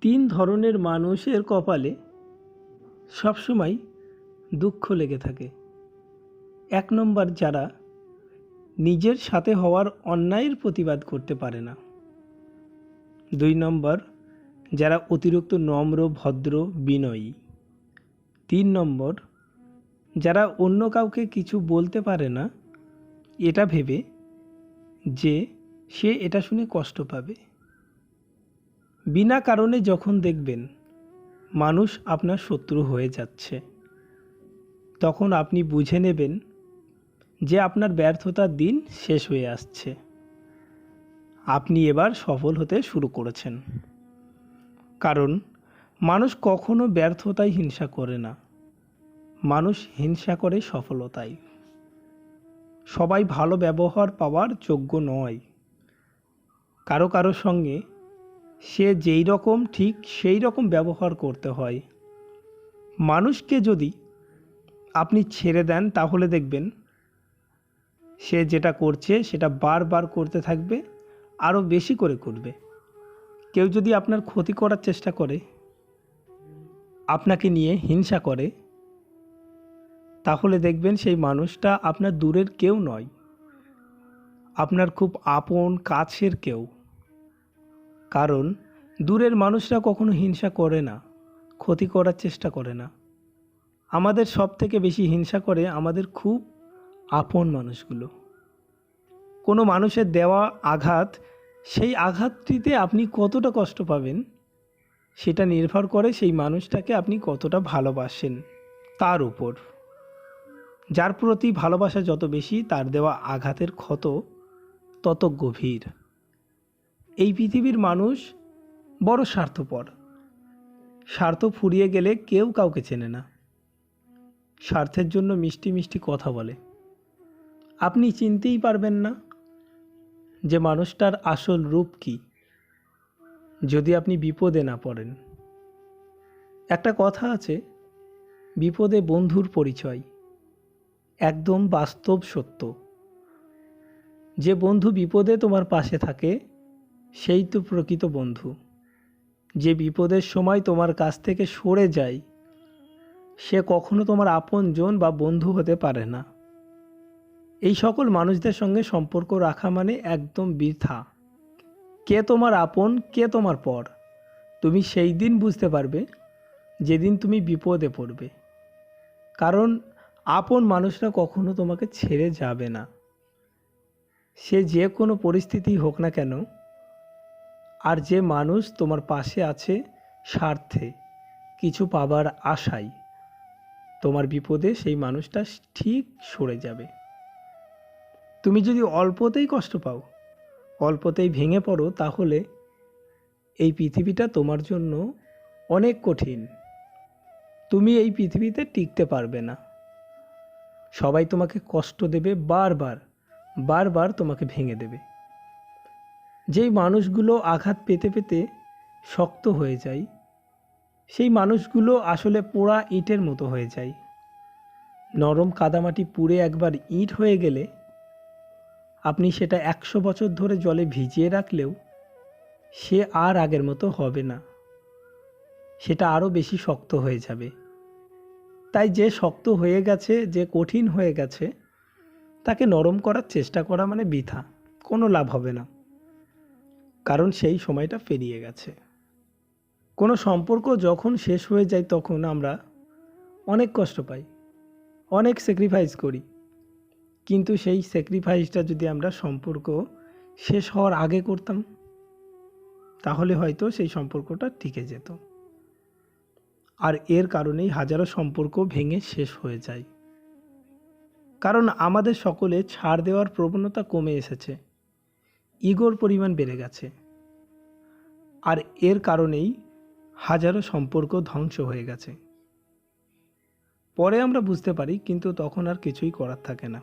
তিন ধরনের মানুষের কপালে সবসময় দুঃখ লেগে থাকে। এক নম্বর, যারা নিজের সাথে হওয়ার অন্যায়ের প্রতিবাদ করতে পারে না। দুই নম্বর, যারা অতিরিক্ত নম্র, ভদ্র, বিনয়ী। তিন নম্বর, যারা অন্য কাউকে কিছু বলতে পারে না, এটা ভেবে যে সে এটা শুনে কষ্ট পাবে। বিনা কারণে যখন দেখবেন মানুষ আপনার শত্রু হয়ে যাচ্ছে, তখন আপনি বুঝে নেবেন যে আপনার ব্যর্থতার দিন শেষ হয়ে আসছে। আপনি এবার সফল হতে শুরু করেছেন। কারণ মানুষ কখনো ব্যর্থতায় হিংসা করে না। মানুষ হিংসা করে সফলতায়। সবাই ভালো ব্যবহার পাওয়ার যোগ্য নয়। কারও কারও সঙ্গে সে যেই রকম ঠিক সেই রকম ব্যবহার করতে হয়। মানুষকে যদি আপনি ছেড়ে দেন, তাহলে দেখবেন সে যেটা করছে, সেটা বারবার করতে থাকবে আরও বেশি করে করবে। কেউ যদি আপনার ক্ষতি করার চেষ্টা করে, আপনাকে নিয়ে হিংসা করে, তাহলে দেখবেন সেই মানুষটা আপনার দূরের কেউ নয়। আপনার খুব আপন, কাছের কেউ। কারণ দূরের মানুষরা কখনো হিংসা করে না, ক্ষতি করার চেষ্টা করে না। আমাদের সব থেকে বেশি হিংসা করে আমাদের খুব আপন মানুষগুলো। কোনো মানুষের দেওয়া আঘাত, সেই আঘাতটিতে আপনি কতটা কষ্ট পাবেন, সেটা নির্ভর করে সেই মানুষটাকে আপনি কতটা ভালোবাসেন তার উপর। যার প্রতি ভালোবাসা যত বেশি, তার দেওয়া আঘাতের ক্ষত তত গভীর। এই পৃথিবীর মানুষ বড় স্বার্থপর। স্বার্থ ফুরিয়ে গেলে কেউ কাউকে চেনে না। স্বার্থের জন্য মিষ্টি মিষ্টি কথা বলে। আপনি চিনতেই পারবেন না যে মানুষটার আসল রূপ কি, যদি আপনি বিপদে না পড়েন। একটা কথা আছে, বিপদে বন্ধুর পরিচয় একদম বাস্তব সত্য। যে বন্ধু বিপদে তোমার পাশে থাকে সেই তো প্রকৃত বন্ধু। যে বিপদের সময় তোমার কাছ থেকে সরে যায় সে কখনো তোমার আপনজন বা বন্ধু হতে পারে না। এই সকল মানুষদের সঙ্গে সম্পর্ক রাখা মানে একদম বৃথা। কে তোমার আপন, কে তোমার পর, তুমি সেই দিন বুঝতে পারবে যেদিন তুমি বিপদে পড়বে। কারণ আপন মানুষরা কখনো তোমাকে ছেড়ে যাবে না। সে যে কোনো পরিস্থিতি হোক না কেন আর যে মানুষ তোমার পাশে আছে স্বার্থে, কিছু পাবার আশায় তোমার বিপদে সেই মানুষটা ঠিক সরে যাবে। তুমি যদি অল্পতেই কষ্ট পাও, অল্পতেই ভেঙে পড়ো, তাহলে এই পৃথিবীটা তোমার জন্য অনেক কঠিন। তুমি এই পৃথিবীতে টিকতে পারবে না। সবাই তোমাকে কষ্ট দেবে, বারবার বারবার তোমাকে ভেঙে দেবে। যেই মানুষগুলো আঘাত পেতে পেতে শক্ত হয়ে যায়, সেই মানুষগুলো আসলে পোড়া ইটের মতো হয়ে যায়। নরম কাদামাটি পুড়ে একবার ইট হয়ে গেলে আপনি সেটা একশো বছর ধরে জলে ভিজিয়ে রাখলেও সে আর আগের মতো হবে না। সেটা আরও বেশি শক্ত হয়ে যাবে। তাই যে শক্ত হয়ে গেছে, যে কঠিন হয়ে গেছে, তাকে নরম করার চেষ্টা করা মানে বৃথা, কোনো লাভ হবে না। কারণ সেই সময়টা পেরিয়ে গেছে। কোনো সম্পর্ক যখন শেষ হয়ে যায় তখন আমরা অনেক কষ্ট পাই, অনেক স্যাক্রিফাইস করি। কিন্তু সেই স্যাক্রিফাইসটা যদি আমরা সম্পর্ক শেষ হওয়ার আগে করতাম, তাহলে হয়তো সেই সম্পর্কটা টিকে যেত। আর এর কারণেই হাজারো সম্পর্ক ভেঙে শেষ হয়ে যায়। কারণ আমাদের সকলে ছাড় দেওয়ার প্রবণতা কমে এসেছে। ইগোর পরিমাণ বেড়ে গেছে। আর এর কারণেই হাজারো সম্পর্ক ধ্বংস হয়ে গেছে। পরে আমরা বুঝতে পারি, কিন্তু তখন আর কিছুই করার থাকে না।